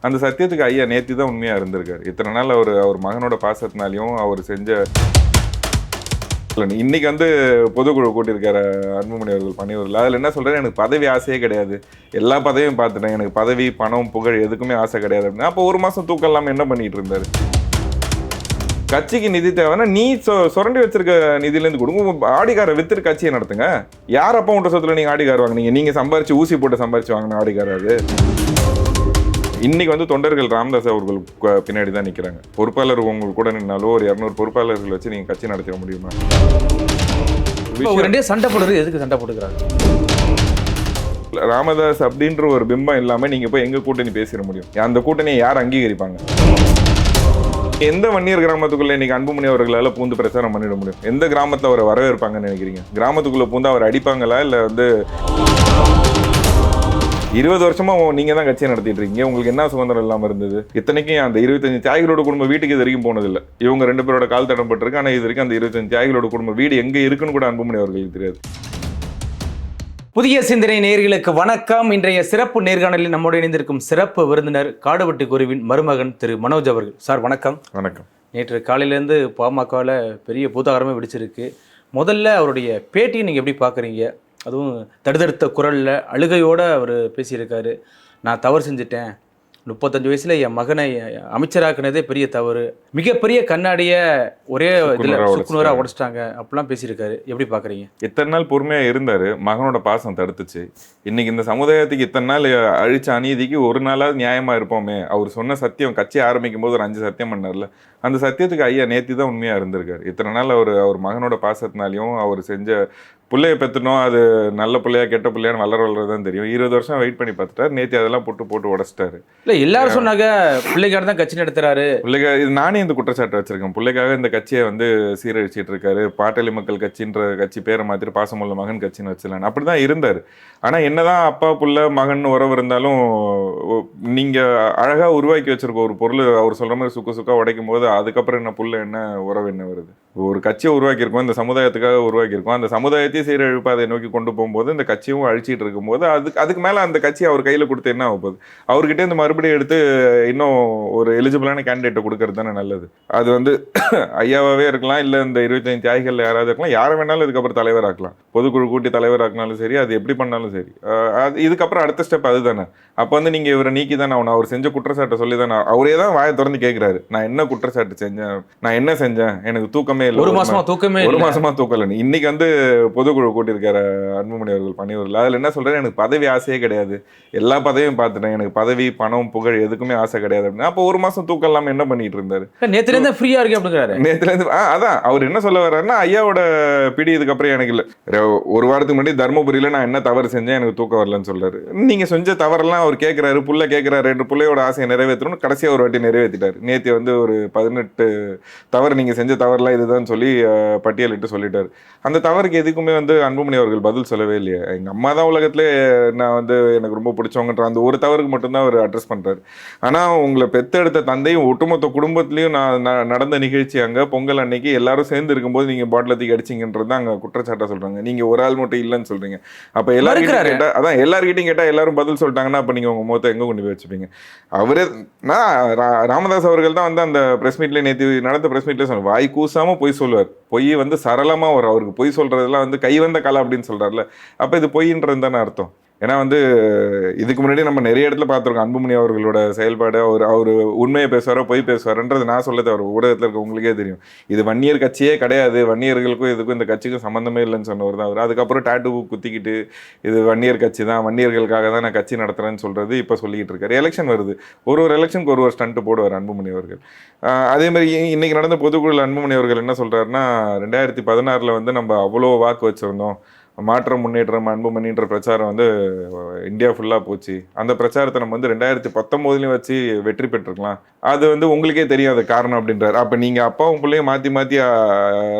அந்த சத்தியத்துக்கு ஐயா நேத்தி தான் உண்மையாக இருந்திருக்காரு. இத்தனை நாள் அவர் அவர் மகனோட பாசத்தினாலையும் அவர் செஞ்ச இன்னைக்கு வந்து பொதுக்குழு கூட்டியிருக்காரு அன்புமணி அவர்கள் பணியூரில் அதில் என்ன சொல்றாரு? எனக்கு பதவி ஆசையே கிடையாது. எல்லா பதவியும் பார்த்துட்டேன். எனக்கு பதவி பணம் புகழ் எதுக்குமே ஆசை கிடையாது அப்படின்னு. அப்போ ஒரு மாதம் தூக்கம் இல்லாமல் என்ன பண்ணிகிட்டு இருந்தாரு? கட்சிக்கு நிதி தேவைன்னா நீ சொ- சுரண்டி வச்சிருக்க நிதியிலேருந்து கொடுங்க. ஆடிக்காரை வித்துட்டு கட்சியை நடத்துங்க. யார் அப்போ உண்ட சொத்துல நீங்கள் ஆடிக்கார் வாங்குனீங்க? நீங்கள் சம்பாரிச்சு ஊசி போட்டு சம்பாரிச்சு வாங்கின ஆடிக்கார் அது? இன்னைக்கு வந்து தொண்டர்கள் ராமதாஸ் அவர்கள் பின்னாடி தான் நிக்கிறாங்க. பொறுப்பாளர் உங்களுக்கு கூட நின்னாலும் ஒரு இரநூறு பொறுப்பாளர்கள் வச்சு நீங்க கட்சி நடத்திட முடியுமா? ரெண்டே சண்டை போடுறது எதுக்கு சண்டை போட்டுக்கிறாங்க? ராமதாஸ் அப்படின்ற ஒரு பிம்பம் இல்லாம நீங்க போய் எங்க கூட்டணி பேசிட முடியும்? அந்த கூட்டணியை யார் அங்கீகரிப்பாங்க? எந்த வன்னியர் கிராமத்துக்குள்ள இன்னைக்கு அன்புமணி அவர்களால பூந்து பிரச்சாரம் பண்ணிட முடியும்? எந்த கிராமத்தை அவரை வரவேற்பாங்கன்னு நினைக்கிறீங்க? கிராமத்துக்குள்ள பூந்து அவர் அடிப்பாங்களா? இல்ல வந்து இருபது வருஷமா நீங்க தான் கட்சியை நடத்திட்டு இருக்கீங்க. உங்களுக்கு என்ன சுதந்திரம் இல்லாம இருந்தது? இத்தனைக்கும் அந்த இருபத்தஞ்சு தியாகிகளோட குடும்ப வீட்டுக்கு இது வரைக்கும் போனதில்லை. இவங்க ரெண்டு பேரோட கால் தடம் பட்டிருக்கு. ஆனா இது வரைக்கும் அந்த இருபத்தஞ்சு தியாகிகளோட குடும்ப வீடு எங்க இருக்குன்னு கூட அன்புமணி அவர்களுக்கு தெரியாது. புதிய சிந்தனை நேயர்களுக்கு வணக்கம். இன்றைய சிறப்பு நேர்காணலில் நம்மோடு இணைந்திருக்கும் சிறப்பு விருந்தினர் காடுவெட்டு குருவின் மருமகன் திரு மனோஜ் அவர்கள். சார் வணக்கம். வணக்கம். நேற்று காலையிலேருந்து பாமகவில் பெரிய பூதாகரமே வெடிச்சிருக்கு. முதல்ல அவருடைய பேட்டியை நீங்கள் எப்படி பார்க்குறீங்க அதுவும் தடுதடுத்த குரலில் அழுகையோடு அவர் பேசியிருக்காரு. நான் தவறு செஞ்சுட்டேன். முப்பத்தஞ்சு வயசுல என் மகனை அமைச்சராக்குனதே பெரிய தவறு. மிகப்பெரிய கண்ணாடியை ஒரே இதில் சுக்குநூறா சுக்குநூறாக உடைச்சிட்டாங்க. அப்படிலாம் பேசியிருக்காரு. எப்படி பார்க்குறீங்க? இத்தனை நாள் பொறுமையா இருந்தாரு. மகனோட பாசம் தடுத்துச்சு. இன்னைக்கு இந்த சமுதாயத்துக்கு இத்தனை நாள் அழிச்ச அநீதிக்கு ஒரு நாளாவது நியாயமா இருப்போமே. அவர் சொன்ன சத்தியம் கட்சி ஆரம்பிக்கும் போது ஒரு அஞ்சு சத்தியம் பண்ணார்ல. அந்த சத்தியத்துக்கு ஐயா நேத்தி தான் உண்மையா இருந்திருக்காரு. இத்தனை நாள் அவர் அவர் மகனோட பாசத்தினாலையும் அவர் செஞ்ச பிள்ளைய பெத்தணும் அது நல்ல பிள்ளையா கெட்ட பிள்ளையான்னு வளர வளரதான் தெரியும். இருபது வருஷம் வெயிட் பண்ணி பார்த்துட்டாரு. நேத்தி அதெல்லாம் போட்டு போட்டு உடச்சிட்டாரு. இல்லை எல்லாரும் சொன்னாங்க பிள்ளைக்கார தான் கட்சி நடத்துறாரு. பிள்ளைக்காக இது நானே இந்த குற்றச்சாட்டு வச்சிருக்கேன். பிள்ளைக்காக இந்த கட்சியை வந்து சீரழிச்சிட்டு இருக்காரு. பாட்டாளி மக்கள் கட்சின்ற கட்சி பேரை மாத்திர பாசமுள்ள மகன் கட்சின்னு வச்சிடலாம் அப்படிதான் இருந்தாரு. ஆனா என்னதான் அப்பா புள்ள மகன் உறவு இருந்தாலும் ஒ- நீங்க அழகா உருவாக்கி வச்சிருக்க ஒரு பொருள் அவர் சொல்ற மாதிரி சுக்கு சுக்கா உடைக்கும் போது அதுக்கப்புறம் என்ன புள்ள என்ன உறவு என்ன வருது? ஒரு கட்சியை உருவாக்கியிருக்கோம் இந்த சமுதாயத்துக்காக உருவாக்கியிருக்கோம். அந்த சமுதாயத்தையும் சீரழிப்பாதை நோக்கி கொண்டு போகும்போது இந்த கட்சியும் அழிச்சிட்டு இருக்கும்போது அதுக்கு அதுக்கு மேலே அந்த கட்சி அவர் கையில் கொடுத்து என்ன ஆக போகுது? அவர்கிட்ட இந்த மறுபடியும் எடுத்து இன்னும் ஒரு எலிஜிபிளான கேண்டிடேட்டை கொடுக்கறது தானே நல்லது. அது வந்து ஐயாவாகவே இருக்கலாம் இல்லை இந்த இருபத்தஞ்சு தியாகிகள் யாராவது இருக்கலாம் யாரை வேணாலும் இதுக்கப்புறம் தலைவராக்கலாம். பொதுக்குழு கூட்டி தலைவராக்கினாலும் சரி அது எப்படி பண்ணாலும் சரி. அது இதுக்கப்புறம் அடுத்த ஸ்டெப் அதுதானே அப்போ வந்து நீங்கள் இவரை நீக்கி தானே அவனை அவர் செஞ்ச குற்றச்சாட்டை சொல்லி தானே அவரே தான் வாயை திறந்து கேட்குறாரு நான் என்ன குற்றச்சாட்டு செஞ்சேன்? நான் என்ன செஞ்சேன்? எனக்கு தூக்கம் இல்லை. ஒரு மாசமா தூக்கமே ஒரு மாசமா தூக்கல இன்னைக்கு வந்து பொதுக்குழு கூட்டியிருக்காரு அன்புமணி அவர்கள் பணியூரில் அதுல என்ன சொல்றாரு எனக்கு பதவி ஆசையே கிடையாது. எல்லா பதவியும் பார்த்துட்டேன். எனக்கு பதவி பணம் புகழ் எதுக்குமே ஆசை கிடையாது அப்படின்னு அப்போ ஒரு மாசம் தூக்கம் இல்லாம என்ன பண்ணிட்டு இருந்தாரு? நேற்றுலேருந்து ஃப்ரீயா இருக்கு அப்படிங்கிறாரு. ஆ, அதான். அவர் என்ன சொல்ல வர்றாருன்னா ஐயாவோட பிடி இதுக்கப்புறம் எனக்கு இல்லை. ஒரு வாரத்துக்கு முன்னாடி தர்மபுரியில நான் என்ன தவறு செஞ்சேன் எனக்கு தூக்கம் வரலன்னு சொல்றாரு. நீங்க செஞ்ச தவறெல்லாம் அவர் கேட்கிறாரு புள்ள கேட்கிறாரு ரெண்டு பிள்ளையோட ஆசையை நிறைவேற்றணும்னு கடைசியா ஒரு வாட்டி நிறைவேற்றிட்டாரு நேத்தி வந்து ஒரு பதினெட்டு தவறு நீங்க செஞ்ச தவறுலாம் இதுதான் சொல்லி பட்டியலிட்டு சொல்லிட்டாரு. அந்த தவறுக்கு எதுக்குமே வந்து அன்புமணி அவர்கள் பதில் சொல்லவே இல்லையே. எங்க அம்மா தான் உலகத்திலே நான் வந்து எனக்கு ரொம்ப பிடிச்சவங்கன்ற அந்த ஒரு தவறுக்கு மட்டும்தான் அவர் அட்ரஸ் பண்றாரு. ஆனா உங்களை பெத்தெடுத்த தந்தையும் ஒட்டுமொத்த குடும்பத்திலயும் நான் நடந்த நிகழ்ச்சி அங்க பொங்கல் அன்னைக்கு எல்லாரும் சேர்ந்து இருக்கும்போது நீங்க பாட்டில தூக்கி அடிச்சீங்கன்றது தான் அங்க குற்றச்சாட்டா சொல்றாங்க. நீங்க ஒரு ஆள் மட்டும் இல்லைன்னு சொல்றீங்க. அப்ப எல்லாருக்கிட்டையும் மறுக்கிறாரு. கேட்டா அதான் எல்லார்கிட்டையும் கேட்டா எல்லாரும் பதில் சொல்லிட்டாங்கன்னா அப்ப நீங்க உங்க முகத்தை எங்க கொண்டு போய் வச்சுப்பீங்க? அவரே நான் ராமதாஸ் அவர்கள் தான் வந்து அந்த பிரஸ் மீட்ல நேற்று நடந்த பிரஸ் மீட்ல சொன்னார் வாய் சரளமாக பொய் சொல்லுவார். பொய் வந்து சரளமாக வரும் அவருக்கு பொய் சொல்கிறதுலாம் வந்து கை வந்த கலை அப்படின்னு சொல்கிறார்ல அப்போ இது பொய்ன்றது தானே அர்த்தம். ஏன்னா வந்து இதுக்கு முன்னாடி நம்ம நிறைய இடத்துல பார்த்துருக்கோம். அன்புமணி அவர்களோட செயல்பாடு அவர் அவர் உண்மையை பேசுவாரோ பொய் பேசுவாருன்றது நான் சொல்ல தவிர ஊடகத்தில் இருக்க உங்களுக்கே தெரியும். இது வன்னியர் கட்சியே கிடையாது. வன்னியர்களுக்கும் இதுக்கும் இந்த கட்சிக்கும் சம்மந்தமே இல்லைன்னு சொன்னவர் தான் அவர். அதுக்கப்புறம் டாட்டு குத்திக்கிட்டு இது வன்னியர் கட்சி தான் வன்னியர்களுக்காக தான் நான் கட்சி நடத்துறேன்னு சொல்கிறது இப்போ சொல்லிக்கிட்டு இருக்காரு. எலெக்ஷன் வருது. ஒரு ஒரு எலெக்ஷனுக்கு ஒரு ஒரு ஸ்டண்ட்டு போடுவார் அன்புமணி அவர்கள். அதேமாதிரி அதே மாதிரி இ- நடந்த பொதுக்குழு அன்புமணி அவர்கள் என்ன சொல்கிறாருன்னா ரெண்டாயிரத்தி பதினாறில் வந்து நம்ம அவ்வளோ வாக்கு வச்சுருந்தோம். மாற்றம் முன்னேற்றம் அன்புமணின்ற பிரச்சாரம் வந்து இந்தியா ஃபுல்லாக போச்சு. அந்த பிரச்சாரத்தை நம்ம வந்து ரெண்டாயிரத்தி பத்தொம்போதுலையும் வச்சு வெற்றி பெற்றிருக்கலாம். அது வந்து உங்களுக்கே தெரியும் அது காரணம் அப்படின்றாரு. அப்போ நீங்கள் அப்பாவும் பிள்ளையும் மாற்றி மாற்றி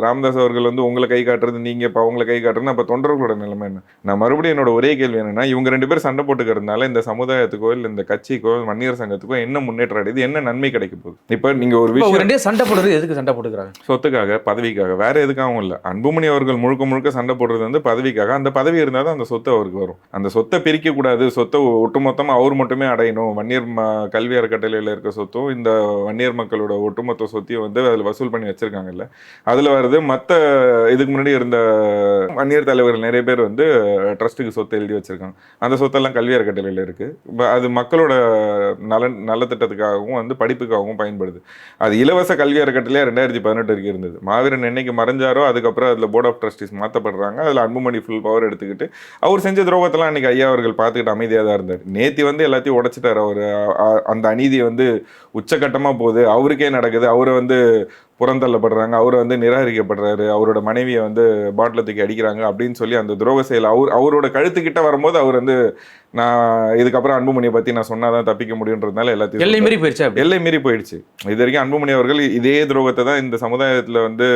ராமதாஸ் அவர்கள் வந்து உங்களை கை காட்டுறது நீங்கள் இப்போ அவங்கள கை காட்டுறது அப்போ தொண்டர்களோட நிலைமை என்ன? நான் மறுபடியும் என்னோட ஒரே கேள்வி என்னன்னா இவங்க ரெண்டு பேரும் சண்டை போட்டுக்கிறதுனால இந்த சமுதாயத்துக்கோ இல்லை இந்த கட்சிக்கோ வன்னியர் சங்கத்துக்கோ என்ன முன்னேற்றம் அடையுது என்ன நன்மை கிடைக்க போகுது? இப்போ நீங்கள் ஒரு விஷயம் ரெண்டே சண்டை போடுறது எதுக்கு சண்டை போட்டுக்கிறாங்க? சொத்துக்காக பதவிக்காக வேற எதுக்காகவும் இல்லை. அன்புமணி அவர்கள் முழுக்க முழுக்க சண்டை போடுறது வந்து பதவி பதவிக்காக அந்த பதவி இருந்தால் தான் அந்த சொத்து அவருக்கு வரும். அந்த சொத்தை பிரிக்கக்கூடாது சொத்தை ஒட்டுமொத்தமாக அவர் மட்டுமே அடையணும். வன்னியர் ம கல்வி அறக்கட்டளையில் இருக்க சொத்தும் இந்த வன்னியர் மக்களோட ஒட்டுமொத்த சொத்தையும் வந்து அதில் வசூல் பண்ணி வச்சிருக்காங்கல்ல. அதில் வருது மற்ற இதுக்கு முன்னாடி இருந்த வன்னியர் தலைவர்கள் நிறைய பேர் வந்து ட்ரஸ்ட்டுக்கு சொத்து எழுதி வச்சிருக்காங்க. அந்த சொத்தெல்லாம் கல்வி அறக்கட்டளையில் இருக்கு. அது மக்களோட நலன் நலத்திட்டத்துக்காகவும் வந்து படிப்புக்காகவும் பயன்படுது. அது இலவச கல்வி அறக்கட்டளையாக ரெண்டாயிரத்தி பதினெட்டு வரைக்கும் இருந்தது. மாவீரன் என்னைக்கு மறைஞ்சாரோ அதுக்கப்புறம் அதில் போர்ட் ஆஃப் ட்ரஸ்டிஸ் மாற்றப்படுறாங்க அதில் அன்புமணி ஃபுல் பவர் எடுத்துக்கிட்டு அவர் செஞ்ச துரோகத்தெல்லாம் அன்னைக்கு ஐயா அவர்கள் பார்த்துக்கிட்டு அமைதியாக தான் இருந்தார். நேத்தி வந்து எல்லாத்தையும் உடைச்சிட்டார். அவர் அந்த அநீதி வந்து உச்சக்கட்டமாக போகுது. அவருக்கே நடக்குது. அவரை வந்து புறந்தள்ளப்படுறாங்க. அவர் வந்து நிராகரிக்கப்படுறாரு. அவரோட மனைவியை வந்து பாட்டில் தூக்கி அடிக்கிறாங்க அப்படின்னு சொல்லி அந்த துரோக செயல் அவர் அவரோட கழுத்துக்கிட்ட வரும்போது அவர் வந்து நான் இதுக்கப்புறம் அன்புமணியை பற்றி நான் சொன்னாதான் தப்பிக்க முடியுன்றதுனால எல்லாத்தையும் எல்லை. மீறி போயிடுச்சா? எல்லை மீறி போயிடுச்சு இது வரைக்கும் அன்புமணி அவர்கள் இதே துரோகத்தை தான் இந்த சமுதாயத்துல வந்து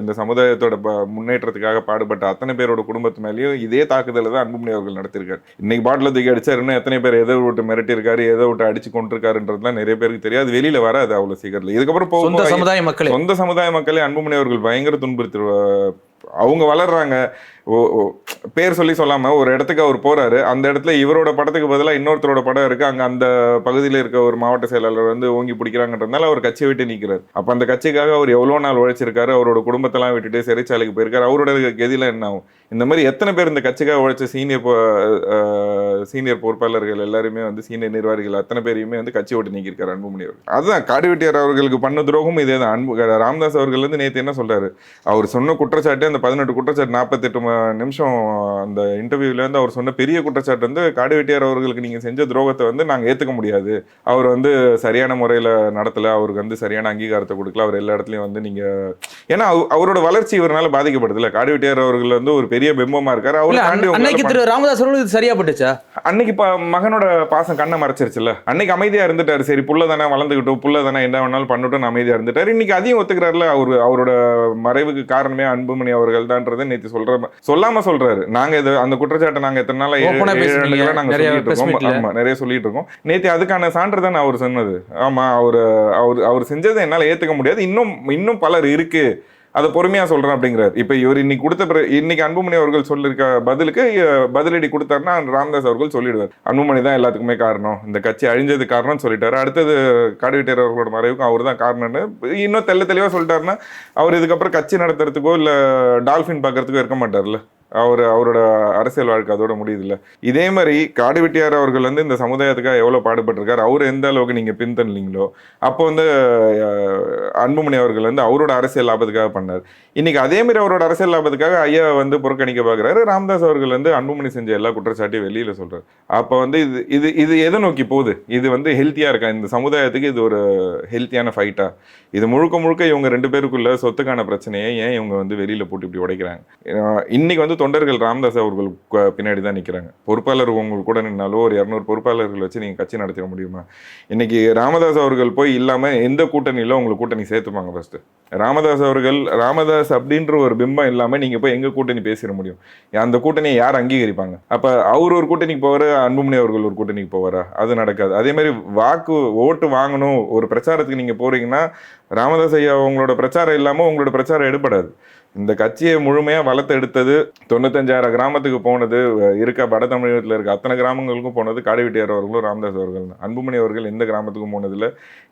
இந்த சமுதாயத்தோட முன்னேற்றத்துக்காக பாடுபட்ட அத்தனை பேரோட குடும்பத்து மேலேயும் இதே தாக்குதலை தான் அன்புமணி அவர்கள் நடத்திருக்காரு இன்னைக்கு பாட்டில் தூக்கி அடிச்சாரு இன்னும் எத்தனை பேர் எதை விட்டு மிரட்டியிருக்காரு எதை விட்டு அடிச்சு கொண்டிருக்காருன்றதுலாம் நிறைய பேருக்கு தெரியாது. வெளியில வராது அவ்வளவு சீக்கிரத்துல. இதுக்கப்புறம் போக சொந்த போக சமுதாய மக்களே. சொந்த சமுதாய மக்களே அன்புமணி அவர்கள் பயங்கர துன்புறுத்தி அவங்க வளர்றாங்க. பேர் சொல்லி சொல்லாம ஒரு இடத்துக்கு அவர் போறாரு. அந்த இடத்துல இவரோட படத்துக்கு பதிலாக இன்னொருத்தரோட படம் இருக்கு. அங்க அந்த பகுதியில் இருக்க ஒரு மாவட்ட செயலாளர் வந்து ஓங்கி பிடிக்கிறாங்கன்றதுனால அவர் கட்சியை விட்டு நிற்கிறார் அப்ப அந்த கட்சிக்காக அவர் எவ்வளோ நாள் உழைச்சிருக்காரு அவரோட குடும்பத்தெல்லாம் விட்டுட்டு சிறைச்சாலைக்கு போயிருக்காரு அவரோட கதியில என்ன ஆகும்? இந்த மாதிரி எத்தனை பேர் இந்த கட்சிக்காக உழைச்ச சீனியர் சீனியர் பொறுப்பாளர்கள் எல்லாருமே வந்து சீனியர் நிர்வாகிகள் அத்தனை பேரையுமே வந்து கட்சி விட்டு நீக்கியிருக்காரு அன்புமணி அவர்கள். அதுதான் காடுவெட்டியார் அவர்களுக்கு பண்ண துரோகம் இதே தான். அன்பு ராமதாஸ் அவர்கள் வந்து நேற்று என்ன சொல்றாரு? அவர் சொன்ன குற்றச்சாட்டு அந்த பதினெட்டு குற்றச்சாட்டு நாற்பத்தெட்டு நிமிஷம் அந்த இன்டர்வியூல இருந்து அவர் சொன்ன பெரிய குற்றச்சாட்டு வந்து காடுவெட்டியார் அவர்களுக்கு நீங்க செஞ்ச துரோகத்தை வந்து நாங்க ஏத்துக்க முடியாது. அவர் வந்து சரியான முறையில நடத்தல அவருக்கு வந்து சரியான அங்கீகாரத்தை கொடுக்கல அவர் எல்லா இடத்துலயும் வந்து நீங்க ஏன்னா அவ- அவரோட வளர்ச்சி இவரால பாதிக்கப்படுதுல காடுவெட்டியார் அவர்கள் வந்து ஒரு பெரிய பிம்பமா இருக்காரு. அவரை தாண்டி அன்னைக்கு திரு ராமதாஸ் அவர்களுக்கு இது சரியா பட்டுச்சா அன்னைக்கு மகனோட பாசம் கண்ணை மறைச்சிருச்சுல்ல. அன்னைக்கு அமைதியா இருந்துட்டாரு. சரி புள்ள தானே வளர்ந்துக்கிட்டோம் புள்ள தானே என்ன வேணாலும் பண்ணட்டும் அமைதியா இருந்துட்டாரு. இன்னைக்கு அதையும் ஒத்துக்கிறாருல அவரு அவரோட மறைவுக்கு காரணமே அன்புமணி அவர்கள் தான்றதை நேத்து சொல்ற சொல்லாம சொல்றாரு. நாங்க இது அந்த குற்றச்சாட்டை நாங்க எத்தனை நாளா நாங்க சொல்லிட்டு இருக்கோம். ஆமா நிறைய சொல்லிட்டு இருக்கோம். நேத்து அதுக்கான சான்று தானே அவர் சொன்னது. ஆமா அவர் அவர் அவர் செஞ்சதை என்னால ஏத்துக்க முடியாது. இன்னும் இன்னும் பலர் இருக்கு. அதை பொறுமையாக சொல்கிறேன் அப்படிங்கிறார். இப்போ இவர் இன்னைக்கு கொடுத்த பிற- இன்னைக்கு அன்புமணி அவர்கள் சொல்லியிருக்க பதிலுக்கு பதிலடி கொடுத்தாருன்னா ராமதாஸ் அவர்கள் சொல்லிடுவார். அன்புமணி தான் எல்லாத்துக்குமே காரணம். இந்த கட்சி அழிஞ்சது காரணம்னு சொல்லிட்டாரு. அடுத்தது காடுவெட்டியர் அவர்களோட மறைவுக்கும் அவர் தான் காரணம்னு இன்னும் தெள்ள தெளிவாக சொல்லிட்டாருன்னா அவர் இதுக்கப்புறம் கட்சி நடத்துறதுக்கோ இல்லை டால்ஃபின் பார்க்கறதுக்கோ இருக்க மாட்டார்ல. அவர் அவரோட அரசியல் வாழ்க்கை அதோட முடியுதுல்ல. இதே மாதிரி காடுவெட்டியார் அவர்கள் வந்து இந்த சமுதாயத்துக்காக எவ்வளோ பாடுபட்டிருக்காரு அவர் எந்த அளவுக்கு நீங்கள் பின்தள்ளீங்களோ அப்போ வந்து அன்புமணி அவர்கள் வந்து அவரோட அரசியல் லாபத்துக்காக பண்ணார். இன்னைக்கு அதே மாதிரி அவரோட அரசியல் லாபத்துக்காக ஐயா வந்து புறக்கணிக்க பார்க்குறாரு ராமதாஸ் அவர்கள் வந்து அன்புமணி செஞ்ச எல்லா குற்றச்சாட்டையும் வெளியில் சொல்கிறார் அப்போ வந்து இது இது இது எதை நோக்கி போகுது? இது வந்து ஹெல்த்தியாக இருக்கா? இந்த சமுதாயத்துக்கு இது ஒரு ஹெல்த்தியான ஃபைட்டா இது முழுக்க முழுக்க இவங்க ரெண்டு பேருக்குள்ள சொத்துக்கான பிரச்சனையை ஏன் இவங்க வந்து வெளியில் போட்டு இப்படி உடைக்கிறாங்க? இன்னைக்கு வந்து தொண்டர்கள் ராமதாஸ் அவர்கள் பின்னாடி தான் நிற்கிறாங்க பொறுப்பாளர் உங்களுக்கு கூட நின்னாலோ ஒரு இரநூறு பொறுப்பாளர்கள் வச்சு நீங்கள் கட்சி நடத்திட முடியுமா? இன்னைக்கு ராமதாஸ் அவர்கள் போய் இல்லாமல் எந்த கூட்டணியில உங்களுக்கு கூட்டணி சேர்த்துப்பாங்க ஃபஸ்ட்டு ராமதாஸ் அவர்கள் ராமதாஸ் அப்படின்ற ஒரு பிம்பம் இல்லாமல் நீங்கள் போய் எங்கள் கூட்டணி பேசிட முடியும்? அந்த கூட்டணியை யார் அங்கீகரிப்பாங்க? அப்போ அவர் ஒரு கூட்டணிக்கு போவார்? அன்புமணி அவர்கள் ஒரு கூட்டணிக்கு போவாரா? அது நடக்காது. அதே மாதிரி வாக்கு ஓட்டு வாங்கணும் ஒரு பிரச்சாரத்துக்கு நீங்கள் போகிறீங்கன்னா ராமதாஸ் ஐயா உங்களோட பிரச்சாரம் இல்லாமல் உங்களோட பிரச்சாரம் எடுபடாது. இந்த கட்சியை முழுமையாக வளர்த்து எடுத்தது தொண்ணூத்தஞ்சாயிரம் கிராமத்துக்கு போனது இருக்க வட தமிழகத்தில் இருக்க அத்தனை கிராமங்களுக்கும் போனது காடுவெட்டியார் அவர்களும் ராமதாஸ் அவர்கள் தான். அன்புமணி அவர்கள் எந்த கிராமத்துக்கும் போனதில்லை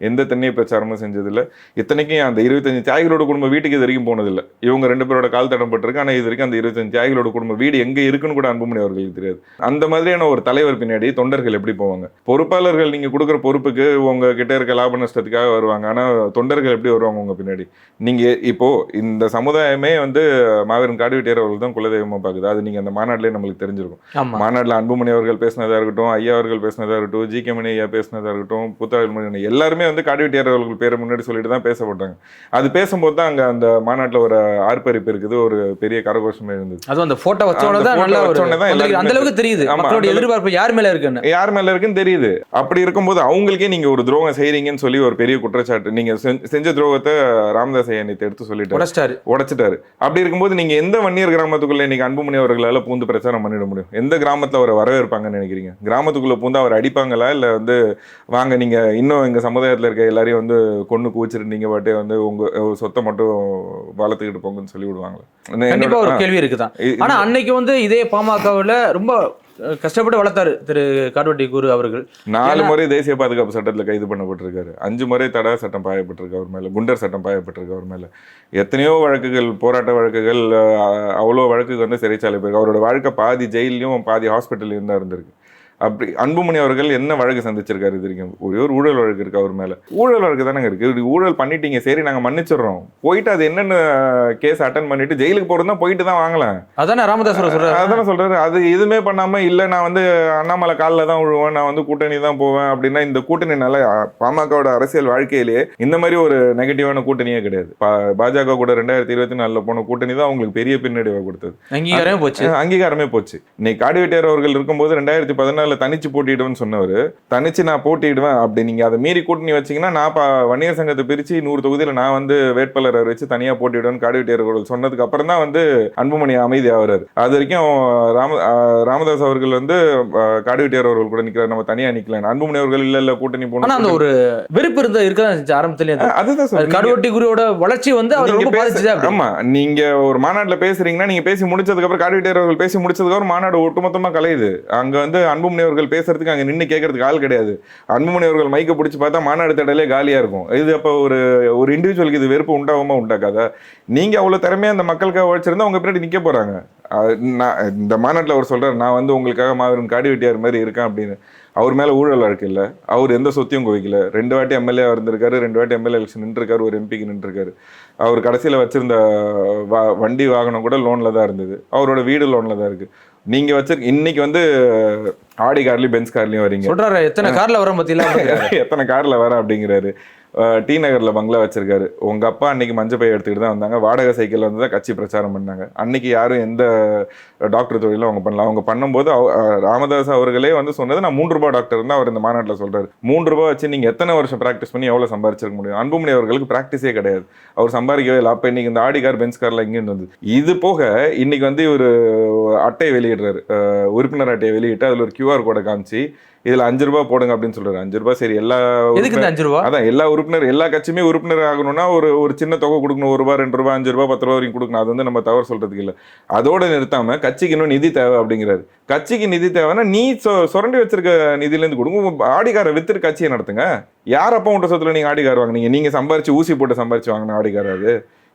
எந்த தென்னை பிரச்சாரமும் செஞ்சதில்லை. இத்தனைக்கும் அந்த இருபத்தஞ்சு தியாகிகளோட குடும்ப வீட்டுக்கு இது வரைக்கும் போனதில்லை. இவங்க ரெண்டு பேரோட கால் தடம்பட்டிருக்கு ஆனால் இது வரைக்கும் அந்த இருபத்தஞ்சு தியாகிகளோட குடும்ப வீடு எங்கே இருக்குன்னு கூட அன்புமணி அவர்களுக்கு தெரியாது. அந்த மாதிரியான ஒரு தலைவர் பின்னாடி தொண்டர்கள் எப்படி போவாங்க? பொறுப்பாளர்கள் நீங்கள் கொடுக்குற பொறுப்புக்கு உங்கள் கிட்டே இருக்க லாப நஷ்டத்துக்காக வருவாங்க ஆனால் தொண்டர்கள் எப்படி வருவாங்க உங்கள் பின்னாடி? நீங்கள் இப்போது இந்த சமுதாயமே வந்து மாபெரும் காடுவெட்டியார் அவர்கள் தான் குலதெய்வமா பாக்குது. அது நீங்க அந்த மாநாட்டிலே நம்மளுக்கு தெரிஞ்சிருக்கும். மாநாட்டில் அன்புமணி அவர்கள் பேசினதா இருக்கட்டும் ஐயா அவர்கள் பேசினதா இருக்கட்டும் ஜி கே மணி ஐயா பேசினதா இருக்கட்டும் புத்தாள் மணி எல்லாருமே வந்து காடுவெட்டியார் அவர்கள் பேரை முன்னாடி சொல்லிட்டு தான் பேசப்பட்டாங்க அது பேசும்போது தான் அங்க அந்த மாநாட்டில் ஒரு ஆர்ப்பரிப்பு இருக்குது ஒரு பெரிய கரகோஷமே இருந்தது. அதுவும் அந்த போட்டோ வச்சோட தான் நல்லா அந்த அளவுக்கு தெரியுது. மக்களோட எதிர்பார்ப்பு யார் மேல இருக்குன்னு. யார் மேல இருக்குன்னு தெரியுது. அப்படி இருக்கும்போது அவங்களுக்கே நீங்க ஒரு துரோகம் செய்றீங்கன்னு சொல்லி ஒரு பெரிய குற்றச்சாட்டு நீங்க செஞ்ச- துரோகத்தை ராமதாஸ் ஐயா நேத்து எடுத்து உடச்சிட்டாரு. உடைச்சிட்டாரு. அப்படி இருக்கும்போது நீங்க எந்த வன்னியர் கிராமத்துக்குள்ள இன்னைக்கு அன்புமணி அவர்களால பூந்து பிரச்சாரம் பண்ணிட முடியும்? எந்த கிராமத்துல அவரை வரவேற்பாங்கன்னு நினைக்கிறீங்க? கிராமத்துக்குள்ள பூந்து அவர் அடிப்பாங்களா? இல்ல வந்து வாங்க நீங்க இன்னும் எங்க சமுதாயத்துல இருக்க எல்லாரையும் வந்து கொண்டு கூச்சிட்டு நீங்க பாட்டே வந்து உங்க அஹ், சொத்தை மட்டும் வளர்த்துக்கிட்டு போங்கன்னு சொல்லி விடுவாங்களா கண்டிப்பா ஒரு கேள்வி இருக்குதான். இ- ஆனா அன்னைக்கு வந்து இதே பாமகவுல ரொம்ப கஷ்டப்பட்டு வளர்த்தாரு திரு கார்வட்டி குரு அவர்கள். நாலு முறை தேசிய பாதுகாப்பு சட்டத்துல கைது பண்ணப்பட்டிருக்காரு. அஞ்சு முறை தடா சட்டம் பாயப்பட்டிருக்கு அவர் மேல. குண்டர் சட்டம் பாயப்பட்டிருக்கு அவர் மேல. எத்தனையோ வழக்குகள் போராட்ட வழக்குகள் அவ்வளோ வழக்குக்கு வந்து சிறைச்சாலை போயிருக்கு. அவரோட வாழ்க்கை பாதி ஜெயிலையும் பாதி ஹாஸ்பிட்டல்லையும் தான் இருந்திருக்கு. அப்படி அன்புமணி அவர்கள் என்ன வழக்கு சந்திச்சிருக்காரு இது வரைக்கும்? ஒரே ஒரு ஊழல் வழக்கு இருக்கு அவர் மேல. ஊழல் வழக்கு தானங்க இருக்கு. இப்படி ஊழல் பண்ணிட்டீங்க சரி நாங்க மன்னிச்சிடுறோம். போயிட்டு அது என்னென்ன கேஸ் அட்டன் பண்ணிட்டு ஜெயிலுக்கு போறதுனா போயிட்டு தான் வாங்கலாம். அதானே ராமதாஸ் சொல்றாரு? அதான் சொல்றாரு. அது எதுவுமே பண்ணாம இல்ல நான் வந்து அண்ணாமலை காலில் தான் விழுவேன் நான் வந்து கூட்டணி தான் போவேன் அப்படின்னா இந்த கூட்டணினால பாமகவோட அரசியல் வாழ்க்கையிலேயே இந்த மாதிரி ஒரு நெகட்டிவான கூட்டணியே கிடையாது. பாஜக கூட ரெண்டாயிரத்தி இருபத்தி நாலுல போன கூட்டணி தான் அவங்களுக்கு பெரிய பின்னடைவை கொடுத்தது. அங்கீகாரமே போச்சு. அங்கீகாரமே போச்சு. இன்னைக்கு காடிவெட்டியார் அவர்கள் இருக்கும்போது ரெண்டாயிரத்தி பதினாலுல தனிச்சு போட்டியிடுவேன்னு சொன்னவர் தனிச்சு நான் போட்டியிடுவேன் அப்படி நீங்க அதை மீறி கூட்டணி வச்சீங்கன்னா நான் வன்னியர் சங்கத்தை பிரிச்சு நூறு தொகுதியில நான் வந்து வேட்பாளரை வச்சு தனியா போட்டியிடுவேன் காடிவெட்டியார் அவர்கள் சொன்னதுக்கு அப்புறம் தான் வந்து அன்புமணி அமைதி ஆகுறாரு. அது வரைக்கும் ராம ராமதாஸ் அவர்கள் வந்து காடிவெட்டியார் அவர்கள் கூட நிக்கிறார் நம்ம தனியா நிக்கலாம் அன்புமணி அவர்கள் இல்ல இல்ல கூட்டணி அந்த போகணும் ஒரு வெறுப்பு இருந்த செஞ்சு ஆரம்பத்திலேயே. அதுதான். கருவட்டி குருவோட வளர்ச்சி வந்து அவர் ஆமா நீங்க ஒரு மாநாட்டுல பேசுறீங்கன்னா நீங்க பேசி முடிச்சதுக்கு அப்புறம் கார்டிவேட்டர் அவர்கள் பேசி முடிச்சதுக்கு அப்புறம் மாநாடு ஒட்டுமொத்தமா கலையுது. அங்க வந்து அன்புமணி அவர்கள் பேசுறதுக்கு அங்கே நின்று கேட்கறதுக்கு ஆள் கிடையாது. அன்புமணி அவர்கள் மைக்கை பிடிச்சி பார்த்தா மாநாடு தடையிலே காலியாக இருக்கும். இது அப்போ ஒரு ஒரு இண்டிவிஜுவலுக்கு இது வெறுப்பு உண்டாகுமா உண்டாக்காதா? நீங்கள் அவ்வளோ திறமையாக அந்த மக்களுக்காக உழைச்சிருந்தா உங்கள் பின்னாடி நிற்க போறாங்க. நான் இந்த மாநாட்டில் அவர் சொல்கிறார் நான் வந்து உங்களுக்காக மாபெரும் காடி வெட்டியார் மாதிரி இருக்கேன் அப்படின்னு. அவர் மேலே ஊழல் வழக்கு இல்லை. அவர் எந்த சொத்தியும் குவிக்கல. ரெண்டு வாட்டி எம்எல்ஏ இருந்திருக்காரு ரெண்டு வாட்டி எம்எல்ஏ எலெக்ஷன் நின்றுருக்காரு ஒரு எம்பிக்கு நின்றுருக்காரு. அவர் கடைசியில் வச்சிருந்த வா- வண்டி வாகனம் கூட லோனில் தான் இருந்தது. அவரோட வீடு லோனில் தான் இருக்குது நீங்க வச்சிருக்க இன்னைக்கு வந்து ஆடி கார்லயும் பென்ஸ் கார்லயும் வரீங்க. சொல்றாரு எத்தனை கார்ல வர பத்தியில எத்தனை கார்ல வர அப்படிங்கிறாரு. டி நகரில் பங்களா வச்சிருக்காரு. உங்கள் அப்பா அன்னைக்கு மஞ்சள் பையை எடுத்துக்கிட்டு தான் வந்தாங்க. வாடகை சைக்கிள் வந்து தான் கட்சி பிரச்சாரம் பண்ணாங்க. அன்னைக்கு யாரும் எந்த டாக்டர் தொழிலும் அவங்க பண்ணல. அவங்க பண்ணும்போது அவ- ராமதாஸ் அவர்களே வந்து சொன்னது நான் மூன்று ரூபாய் டாக்டர் தான் அவர் இந்த மாநாட்டில் சொல்கிறார் மூன்று ரூபாய் வச்சு நீங்கள் எத்தனை வருஷம் பிராக்டிஸ் பண்ணி எவ்வளோ சம்பாரிச்சிருக்க முடியும்? அன்புமணி அவர்களுக்கு ப்ராக்டிஸே கிடையாது. அவர் சம்பாதிக்கவே இல்லை. அப்போ இன்னைக்கு இந்த ஆடி கார் பென்ஸ் கார்ல இங்கேருந்து வந்து இது போக இன்றைக்கி வந்து இவர் அட்டையை வெளியிடுறாரு. உறுப்பினர் அட்டையை வெளியிட்டு அதில் ஒரு கியூஆர் கோடை காமிச்சு இதுல அஞ்சு ரூபாய் போடுங்க அப்படின்னு சொல்றாரு. அஞ்சு ரூபாய் சரி எல்லா அஞ்சு ரூபா அதான் எல்லா உறுப்பினர் எல்லா கட்சியுமே உறுப்பினர் ஆகணும்னா ஒரு ஒரு சின்ன தொகை கொடுக்கணும். ஒரு ரூபாய் ரெண்டு ரூபாய் அஞ்சு ரூபாய் பத்து ரூபாய் வரைக்கும் கொடுக்கணும். அது வந்து நம்ம தவறு சொல்றதுக்கு இல்லை. அதோட நிறுத்தாம கட்சிக்கு இன்னும் நிதி தேவை அப்படிங்கிறாரு. கட்சிக்கு நிதி தேவைன்னா நீ சுரண்டி வச்சிருக்க நிதியில இருந்து கொடுங்க ஆடிக்காரை வித்துட்டு கட்சியை நடத்துங்க. யார் அப்பா உண்ட சொத்துல நீங்க ஆடிக்கார் வாங்குனீங்க? நீங்க சம்பாரிச்சு ஊசி போட்டு சம்பாரிச்சு வாங்கின ஆடிக்கார் அது?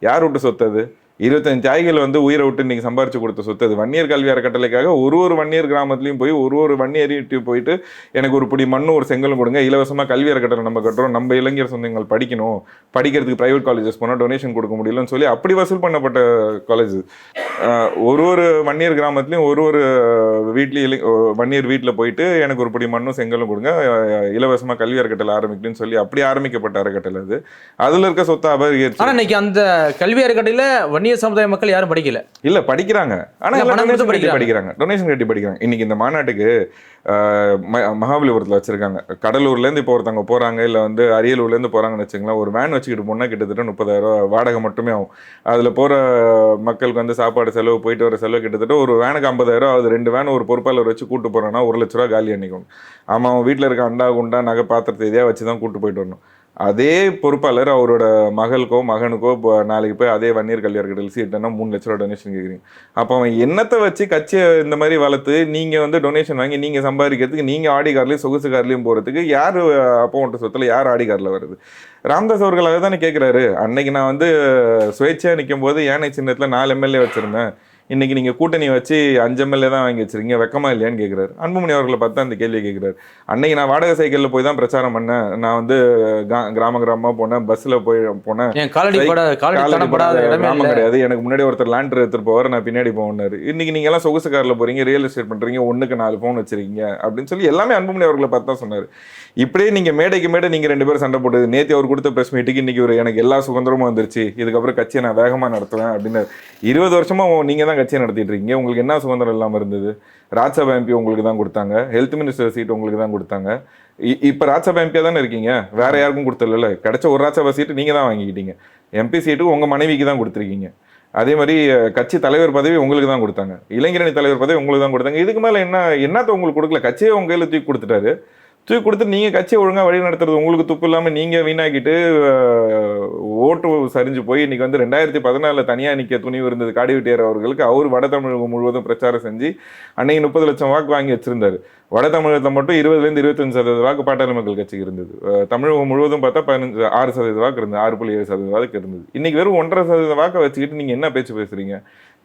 யார் விட்டு சொத்து அது? இருபத்தஞ்சு தாய்கள் வந்து உயிரை விட்டு நீங்கள் சம்பாரிச்சு கொடுத்த சொத்து அது வன்னியர் கல்வி அறக்கட்டளைக்காக ஒரு ஒரு வன்னியர் கிராமத்துலையும் போய் ஒரு ஒரு வன்னியர்கிட்ட போயிட்டு எனக்கு ஒரு பிடி மண்ணும் ஒரு செங்கலும் கொடுங்க. இலவசமாக கல்வி அறக்கட்டளை நம்ம கட்டுறோம். நம்ம இளைஞர் சொந்தங்கள் படிக்கணும். படிக்கிறதுக்கு ப்ரைவேட் காலேஜஸ் போனால் டொனேஷன் கொடுக்க முடியலன்னு சொல்லி அப்படி வசூல் பண்ணப்பட்ட காலேஜ் ஒரு ஒரு வன்னியர் கிராமத்துலையும் ஒரு ஒரு வீட்லேயும் இளை- வன்னியர் வீட்டில் போயிட்டு எனக்கு ஒரு பிடி மண்ணும் செங்கலும் கொடுங்க. இலவசமாக கல்வி அறக்கட்டளை ஆரம்பிக்கணும்னு சொல்லி அப்படி ஆரம்பிக்கப்பட்ட அறக்கட்டளை அது. அதில் இருக்க சொத்தை அபகரிச்சு ஆனால் இன்னைக்கு அந்த கல்வி அறக்கட்டையில வன்னிய சமுதாய மக்கள் யாரும் படிக்கல. இல்ல படிக்கிறாங்க. ஆனா டொனேஷன் கட்டி படிக்கிறாங்க. டொனேஷன் கட்டி படிக்கிறாங்க. இன்னைக்கு இந்த மாநாட்டுக்கு மகாபலிபுரத்துல வச்சிருக்காங்க. கடலூர்ல இருந்து இப்போ ஒருத்தவங்க போறாங்க இல்ல வந்து அரியலூர்ல இருந்து போறாங்கன்னு வச்சுங்களேன் ஒரு வேன் வச்சுக்கிட்டு போனா கிட்டத்தட்ட முப்பதாயிரம் ரூபாய் வாடகை மட்டுமே ஆகும். அதுல போற மக்களுக்கு வந்து சாப்பாடு செலவு போயிட்டு வர செலவு கிட்டத்தட்ட ஒரு வேனுக்கு ஐம்பதாயிரம் அது ரெண்டு வேன் ஒரு பொறுப்பாளர் வச்சு கூட்டு போறோம்னா ஒரு லட்ச ரூபா காலி அன்னைக்கும் ஆமா அவன் வீட்டுல இருக்க அண்டா குண்டா நகை பாத்திரத்தை இதையா வச்சு தான் கூட்டு போயிட்டு வரணும். அதே பொறுப்பாளர் அவரோட மகளுக்கோ மகனுக்கோ இப்போ நாளைக்கு போய் அதே வன்னியர் கல்யாணத்தில் சீட்டுனா மூணு லட்ச ரூபா டொனேஷன் கேட்குறீங்க அப்போ அவன் என்னத்தை வச்சு கட்சியை இந்த மாதிரி வளர்த்து நீங்கள் வந்து டொனேஷன் வாங்கி நீங்கள் சம்பாதிக்கிறதுக்கு நீங்கள் ஆடி கார்லேயும் சொகுசு கார்லேயும் போகிறதுக்கு யார் அப்போன்ட்ட சொத்துல யார் ஆடி காரில் வருது? ராம்தாஸ் அவர்கள் அதை தானே கேட்குறாரு அன்னைக்கு நான் வந்து சுயேட்சையாக நிற்கும் போது யானை சின்னத்தில் நாலு எம்எல்ஏ வச்சுருந்தேன். இன்னைக்கு நீங்க கூட்டணி வச்சு அஞ்சு எம்எல்ஏ தான் வாங்கி வச்சிருக்கீங்க வெக்கமா இல்லையான்னு கேட்குறாரு அன்புமணி அவர்களை பார்த்து அந்த கேள்வி கேட்குறாரு அன்னைக்கு நான் வாடகை சைக்கிளில் போய் தான் பிரச்சாரம் பண்ணேன். நான் வந்து கிராம கிராமமா போனேன் பஸ்ல போய் போனேன். கிராமம் கிடையாது. எனக்கு முன்னாடி ஒருத்தர் லேண்ட் எடுத்துட்டு போவார் நான் பின்னாடி போனாரு இன்னைக்கு நீங்க எல்லாம் சொகுசு கார்ல போறீங்க ரியல் எஸ்டேட் பண்றீங்க ஒண்ணுக்கு நாலு ஃபோன் வச்சிருக்கீங்க அப்படின்னு சொல்லி எல்லாமே அன்புமணி அவர்களை பார்த்து தான் சொன்னாரு. இப்படியே நீங்க மேடைக்கு மேடை நீங்க ரெண்டு பேரும் சண்டை போட்டது. நேத்தி அவர் கொடுத்த பிரஸ் மீட்டுக்கு இன்னைக்கு ஒரு எனக்கு எல்லா சுதந்திரமும் வந்துருச்சு. இதுக்கப்புறம் கட்சியை நான் வேகமா நடத்துவேன் அப்படின்னு இருபது வருஷமா நீங்க தான் கட்சியை நடத்திட்டு இருக்கீங்க உங்களுக்கு என்ன சுதந்திரம் இல்லாமல் இருந்தது? ராஜ்சபா எம்பி உங்களுக்கு தான் கொடுத்தாங்க. ஹெல்த் மினிஸ்டர் சீட் உங்களுக்கு தான் கொடுத்தாங்க. இப்போ இப்ப ராஜ்சபா எம்பியா தானே இருக்கீங்க? வேற யாருக்கும் கொடுத்துடல கிடைச்ச ஒரு ராஜ்சபா சீட்டு நீங்கள் தான் வாங்கிக்கிட்டீங்க. எம்பி சீட்டு உங்கள் மனைவிக்கு தான் கொடுத்துருக்கீங்க. அதே மாதிரி கட்சி தலைவர் பதவி உங்களுக்கு தான் கொடுத்தாங்க. இளைஞரணி தலைவர் பதவி உங்களுக்கு தான் கொடுத்தாங்க. இதுக்கு மேலே என்ன என்னத்த உங்களுக்கு கொடுக்கல? கட்சியை உங்கள் கையில் தூக்கி கொடுத்துட்டாரு. தூக்கி கொடுத்து நீங்கள் கட்சியை ஒழுங்காக வழி நடத்துறது உங்களுக்கு துப்பு இல்லாமல் நீங்கள் வீணாக்கிட்டு ஓட்டு சரிஞ்சு போய் இன்றைக்கி வந்து ரெண்டாயிரத்தி பதினாலில் தனியாக நிற்க துணிவு இருந்தது. காடி வெட்டியார் அவர்களுக்கு அவர் வட தமிழகம் முழுவதும் பிரச்சாரம் செஞ்சு அன்னைக்கு முப்பது லட்சம் வாக்கு வாங்கி வச்சுருந்தார். வட தமிழகத்தில் மட்டும் இருபதுலேருந்து இருபத்தஞ்சு சதவீத வாக்கு பாட்டாளி மக்கள் கட்சிக்கு இருந்தது. தமிழகம் முழுவதும் பார்த்தா பதினஞ்சு ஆறு சதவீத வாக்கு இருந்தது ஆறு புள்ளி ஏழு சதவீத வாக்கு இருந்தது. இன்றைக்கி வெறும் ஒன்றரை சதவீத வாக்கை வச்சுக்கிட்டு நீங்கள் என்ன பேச்சு பேசுகிறீங்க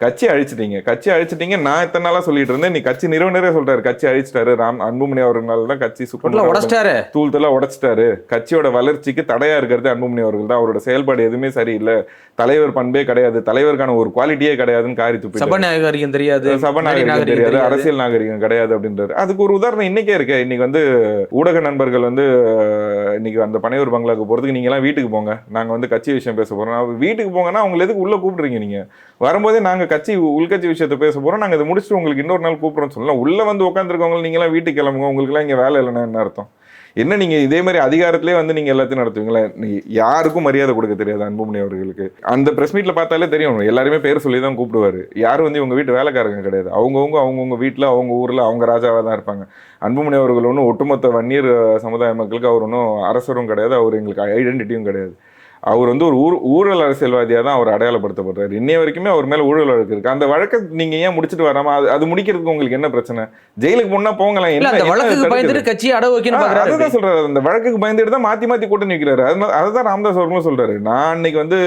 கட்சி அழிச்சிட்டீங்க. கட்சி அழிச்சிட்டீங்க. நான் இத்தனை நாளா சொல்லிட்டு இருந்தேன். நீ கட்சி நிறுவனரே சொல்றாரு. கட்சி அழிச்சிட்டாரு. ராம் அன்புமணி அவர்களால தான் கட்சி சுத்தம் உடச்சிட்டாரு. தூள் தூளா உடைச்சிட்டாரு. கட்சியோட வளர்ச்சிக்கு தடையா இருக்கிறது அன்புமணி அவர்கள் தான். அவரோட செயல்பாடு எதுவுமே சரியில்லை. தலைவர் பண்பே கிடையாது. தலைவருக்கான ஒரு குவாலிட்டியே கிடையாதுன்னு காரி துப்பி சபாநாயகரியம் தெரியாது. சபாநாயகருக்கு நாகரிகம் தெரியாது. அரசியல் நாகரிகம் கிடையாது அப்படின்றாரு. அதுக்கு ஒரு உதாரணம் இன்னைக்கே இருக்கு. இன்னைக்கு வந்து ஊடக நண்பர்கள் வந்து இன்னைக்கு அந்த பனையூர் பங்களாக்கு போறதுக்கு நீங்க எல்லாம் வீட்டுக்கு போங்க. நாங்க வந்து கட்சி விஷயம் பேச போறோம். வீட்டுக்கு போங்கன்னா அவங்களை எதுக்கு உள்ள கூப்பிடுறீங்க நீங்க? வரும்போதே நாங்க கட்சி உள்கட்சி விஷயத்த பேச போகிறோம் நாங்கள் இதை முடிச்சுட்டு உங்களுக்கு இன்னொரு நாள் கூப்பிட்றோம் சொல்லலாம். உள்ளே வந்து உட்காந்துருக்கவங்க நீங்களாம் வீட்டுக்கு கிளம்புங்க. உங்களுக்குலாம் இங்கே வேலை இல்லைன்னா என்ன அர்த்தம்? என்ன நீங்கள் இதே மாதிரி அதிகாரத்திலே வந்து நீங்கள் எல்லாத்தையும் நடத்துவீங்களா? யாருக்கும் மரியாதை கொடுக்க தெரியாது அன்புமணி அவர்களுக்கு. அந்த ப்ரெஸ் மீட்டில் பார்த்தாலே தெரியும். எல்லாருமே பேர் சொல்லி தான் கூப்பிடுவாரு. யாரும் வந்து இவங்க வீட்டு வேலைக்காரங்க கிடையாது. அவங்கவுங்க அவங்கவுங்க வீட்டில் அவங்க ஊரில் அவங்க ராஜாவாக தான் இருப்பாங்க. அன்புமணி அவர்கள் ஒன்றும் ஒட்டுமொத்த வன்னியர் சமுதாய மக்களுக்கு அவர் ஒன்றும் அரசரும் கிடையாது. அவர் எங்களுக்கு ஐடென்டிட்டியும் கிடையாது. அவர் வந்து ஒரு ஊர் ஊழல் அரசியல்வாதியாக தான் அவர் அடையாளப்படுத்தப்படுறாரு. இன்னைய வரைக்குமே அவர் மேல ஊழல் வழக்கு இருக்கு. அந்த வழக்கை நீங்க ஏன் முடிச்சிட்டு வராம அது அது முடிக்கிறதுக்கு உங்களுக்கு என்ன பிரச்சனை? ஜெயிலுக்கு போனா போங்களேன் என்ன வழக்குக்கு? பயந்துட்டு கட்சியை அடவு வைக்கணும் அதுதான் சொல்றாரு. அந்த வழக்குக்கு பயந்துட்டு தான் மாத்தி மாத்தி கூட்டணி வைக்கிறாரு. அதனால அதுதான் ராமதாஸ் அவர்களும் சொல்றாரு. நான் அன்னைக்கு வந்து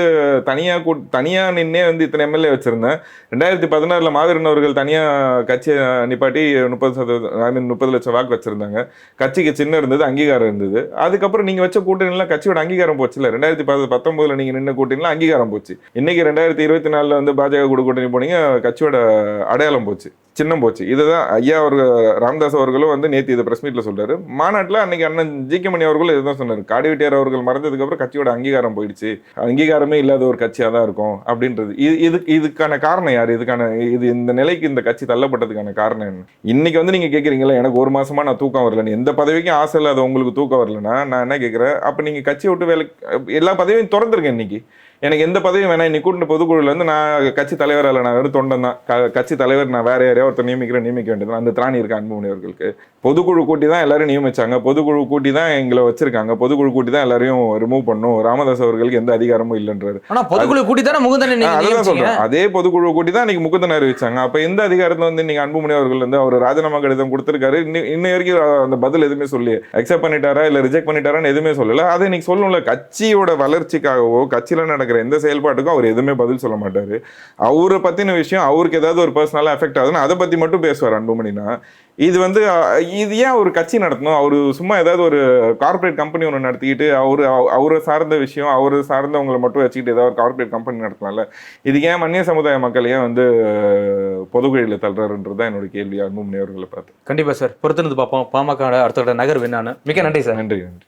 தனியா கூட்- தனியா நின்னே வந்து இத்தனை எம்எல்ஏ வச்சிருந்தேன். ரெண்டாயிரத்தி பதினாறுல மாவீரன் அவர்கள் தனியா கட்சியை நிப்பாட்டி முப்பது சதவீதம் ஐ மீன் முப்பது லட்சம் வாக்கு வச்சிருந்தாங்க. கட்சிக்கு சின்ன இருந்தது அங்கீகாரம் இருந்தது. அதுக்கப்புறம் நீங்க வச்ச கூட்டணிலாம் கட்சியோட அங்கீகாரம் போச்சுல ரெண்டாயிரத்தி ரெண்டாயிரத்தி பத்தொன்பதுல நீங்க நின்று கூட்டணிலாம் அங்கீகாரம் போச்சு. இன்னைக்கு ரெண்டாயிரத்தி இருபத்தி நாலுல வந்து பாஜக கூட கூட்டணி போனீங்க கட்சியோட அடையாளம் போச்சு. சின்னம் போச்சு. இதுதான் ஐயா அவர் ராமதாஸ் அவர்களும் வந்து நேற்று இதை பிரஸ் மீட்டில் சொல்றாரு. மாநாட்டில் அன்னைக்கு அண்ணன் ஜி கே மணி அவர்களும் இதுதான் காடி காடிவெட்டியார் அவர்கள் மறந்ததுக்கப்புறம் கட்சியோட அங்கீகாரம் போயிடுச்சு. அங்கீகாரமே இல்லாத ஒரு கட்சியாக தான் இருக்கும் அப்படின்றது. இது இதுக்கு இதுக்கான காரணம் யார்? இதுக்கான இது இந்த நிலைக்கு இந்த கட்சி தள்ளப்பட்டதுக்கான காரணம் என்ன? இன்னைக்கு வந்து நீங்கள் கேட்குறீங்களா எனக்கு ஒரு மாசமா நான் தூக்கம் வரலன்னு எந்த பதவிக்கும் ஆசை இல்லாத உங்களுக்கு தூக்கம் வரலன்னா நான் என்ன கேட்குறேன் அப்போ நீங்கள் கட்சியை விட்டு வேலை எல்லா பதவியும் திறந்துருங்க இன்னைக்கு. எனக்கு எந்த பதவியும் வேணாம். இன்னைக்கு கூட்டின பொதுக்குழுல இருந்து நான் கட்சி தலைவர் அல்ல நான் வெறும் தொண்டன் தான். க- கட்சி தலைவர் நான் வேற யாரையோ ஒருத்தர் நியமிக்கிறேன் நியமிக்க வேண்டியது அந்த திராணி இருக்கு அன்புமணி அவர்களுக்கு. பொதுக்குழு கூட்டி தான் எல்லாரும் நியமிச்சாங்க. பொதுக்குழு கூட்டி தான் எங்களை வச்சிருக்காங்க. பொதுக்குழு கூட்டி தான் எல்லாரையும் ரிமூவ் பண்ணும். ராமதாஸ் அவர்களுக்கு எந்த அதிகாரமும் இல்லைன்றாரு. ஆனா பொதுக்குழு கூட்டி தானே முகுந்தனை நியமிச்சீங்க? சொல்றேன். அதே பொதுக்குழு கூட்டி தான் இன்னைக்கு முகுந்தன் அறிவிச்சாங்க. அப்ப எந்த அதிகாரத்துல வந்து நீங்க அன்புமணி அவர்கள் வந்து அவர் ராஜினாமா கடிதம் கொடுத்திருக்காரு? இன்னி இன்ன வரைக்கும் அந்த பதில் எதுவுமே சொல்லி அக்செப்ட் பண்ணிட்டாரா இல்ல ரிஜெக்ட் பண்ணிட்டாரான்னு எதுவுமே சொல்லல. அதை இன்னைக்கு சொல்லணும்ல. கட்சியோட வளர்ச்சிக்காகவோ கட்சியில நடக்கிற எந்த செயல்பாட்டுக்கும் அவர் எதுவுமே பதில் சொல்ல மாட்டாரு. அவரை பத்தின விஷயம் அவருக்கு ஏதாவது ஒரு பர்சனலா எஃபெக்ட் ஆகுதுன்னா அதை பத்தி மட்டும் பேசுவார் அன்புமணினா. இது வந்து இது ஏன் ஒரு கட்சி நடத்தணும்? அவரு சும்மா ஏதாவது ஒரு கார்ப்பரேட் கம்பெனி ஒன்று நடத்திக்கிட்டு அவரு அவ- அவரை சார்ந்த விஷயம் அவரு சார்ந்தவங்களை மட்டும் வச்சுக்கிட்டு ஏதாவது ஒரு கார்ப்பரேட் கம்பெனி நடத்தலாம்ல? இதுக்கு ஏன் மன்னிய சமுதாய மக்கள் ஏன் வந்து பொதுக்குழியில் தள்ளுறாருன்றது தான் என்னோட கேள்வி. அன்புமணி அவர்களை பார்த்து. கண்டிப்பா சார் பொறுத்திருந்து பார்ப்போம். பாமக அடுத்த நகர் வேணான்னு மிக்க நன்றி சார் நன்றி நன்றி.